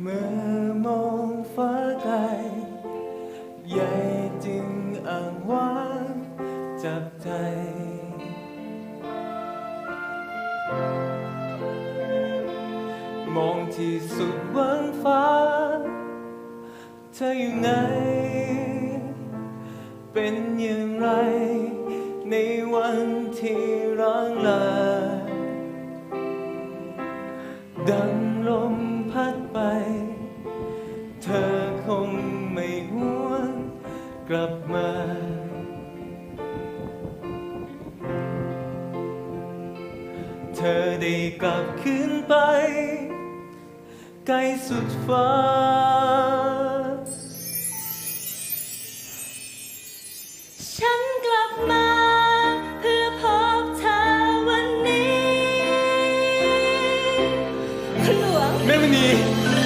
เมื่อมองฟ้าไกลใหญ่จึงอ่างว้างจับใจ มองที่สุดวันฟ้า เธออยู่ไหน เป็นอย่างไร ในวันที่ร้างลา ลับมา เธอได้กลับคืนไป ไกลสุดฟ้า ฉันกลับมา เพื่อพบเธอวันนี้ หลวงแม่มณีร